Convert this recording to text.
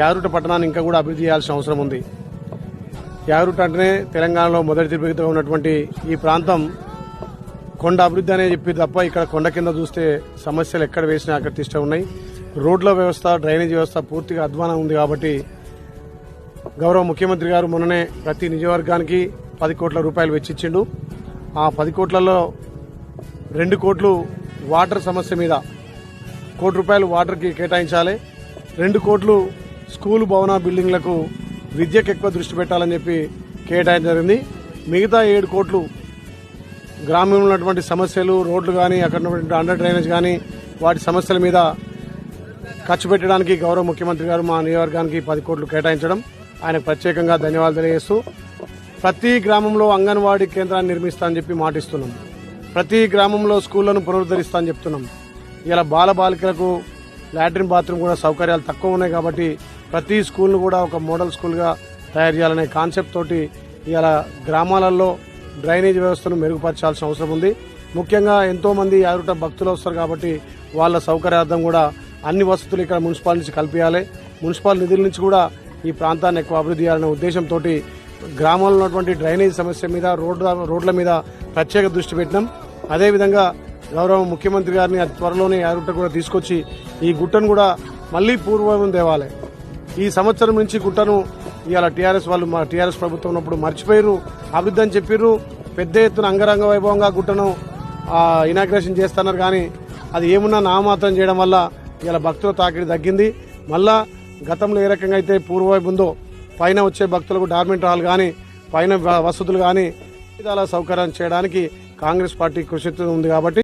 యారుట పట్టణాన్ని ఇంకా కూడా అభివృద్ధి చేయాల్సిన అవసరం ఉంది. యారుట అంటేనే తెలంగాణలో మొదటి తిరుపతిగా ఉన్నటువంటి ఈ ప్రాంతం. కొండ అభివృద్ధి అనే చెప్పి తప్ప ఇక్కడ కొండ కింద చూస్తే సమస్యలు ఎక్కడ వేసినా అక్కడ తిష్ట ఉన్నాయి. రోడ్ల వ్యవస్థ డ్రైనేజ్ వ్యవస్థ పూర్తిగా అధ్వానం ఉంది కాబట్టి గౌరవ ముఖ్యమంత్రి గారు మొన్ననే ప్రతి నియోజకవర్గానికి పది కోట్ల రూపాయలు వెచ్చిచ్చిండు. ఆ పది కోట్లలో రెండు కోట్లు వాటర్ సమస్య మీద కోటి రూపాయలు వాటర్కి కేటాయించాలి. రెండు కోట్లు స్కూల్ భవన బిల్డింగ్లకు విద్యకు ఎక్కువ దృష్టి పెట్టాలని చెప్పి కేటాయించడం జరిగింది. మిగతా ఏడు కోట్లు గ్రామంలో ఉన్నటువంటి సమస్యలు రోడ్లు కానీ అక్కడ ఉన్నటువంటి అండర్ డ్రైనేజ్ కానీ వాటి సమస్యల మీద ఖర్చు పెట్టడానికి గౌరవ ముఖ్యమంత్రి గారు మా నియోజకవర్గానికి పది కోట్లు కేటాయించడం. ఆయనకు ప్రత్యేకంగా ధన్యవాదాలు తెలియజేస్తూ ప్రతి గ్రామంలో అంగన్వాడీ కేంద్రాన్ని నిర్మిస్తానని చెప్పి మాటిస్తున్నాం. ప్రతి గ్రామంలో స్కూళ్ళను పునరుద్ధరిస్తానని చెప్తున్నాం. ఇలా బాల బాలికలకు లాట్రిన్ బాత్రూమ్ కూడా సౌకర్యాలు తక్కువ ఉన్నాయి కాబట్టి ప్రతి స్కూల్ను కూడా ఒక మోడల్ స్కూల్గా తయారు చేయాలనే కాన్సెప్ట్ తోటి ఇలా గ్రామాలలో డ్రైనేజ్ వ్యవస్థను మెరుగుపరచాల్సిన అవసరం ఉంది. ముఖ్యంగా ఎంతోమంది మంది భక్తులు వస్తారు కాబట్టి వాళ్ళ సౌకర్యార్థం కూడా అన్ని వసతులు ఇక్కడ మున్సిపాలిటీ నుంచి కల్పించాలి. మున్సిపల్ నిధుల నుంచి కూడా ఈ ప్రాంతాన్ని ఎక్కువ అభివృద్ధి చేయాలనే ఉద్దేశంతో గ్రామంలో ఉన్నటువంటి డ్రైనేజ్ సమస్య మీద రోడ్ల రోడ్ల మీద ప్రత్యేక దృష్టి పెట్టినాం. అదేవిధంగా గౌరవ ముఖ్యమంత్రి గారిని అతి త్వరలోనే యారుట కూడా తీసుకొచ్చి ఈ గుట్టను కూడా మళ్ళీ పూర్వం తేవాలి ఈ సంవత్సరం నుంచి గుట్టను ఇవాళ టీఆర్ఎస్ వాళ్ళు మా టీఆర్ఎస్ ప్రభుత్వం ఉన్నప్పుడు మర్చిపోయారు అభివృద్ధి అని చెప్పారు పెద్ద ఎత్తున అంగరంగ వైభవంగా గుట్టను ఇనాగ్రేషన్ చేస్తున్నారు. కానీ అది ఏమున్నా నామాత్రం చేయడం వల్ల ఇలా భక్తుల తాకిడి తగ్గింది. మళ్ళా గతంలో ఏ రకంగా అయితే పూర్వవైపు ఉందో పైన వచ్చే భక్తులకు డార్మెంట్ హాల్ కానీ పైన వసతులు కానీ విధాల సౌకర్యం చేయడానికి కాంగ్రెస్ పార్టీ కృషి ఉంది కాబట్టి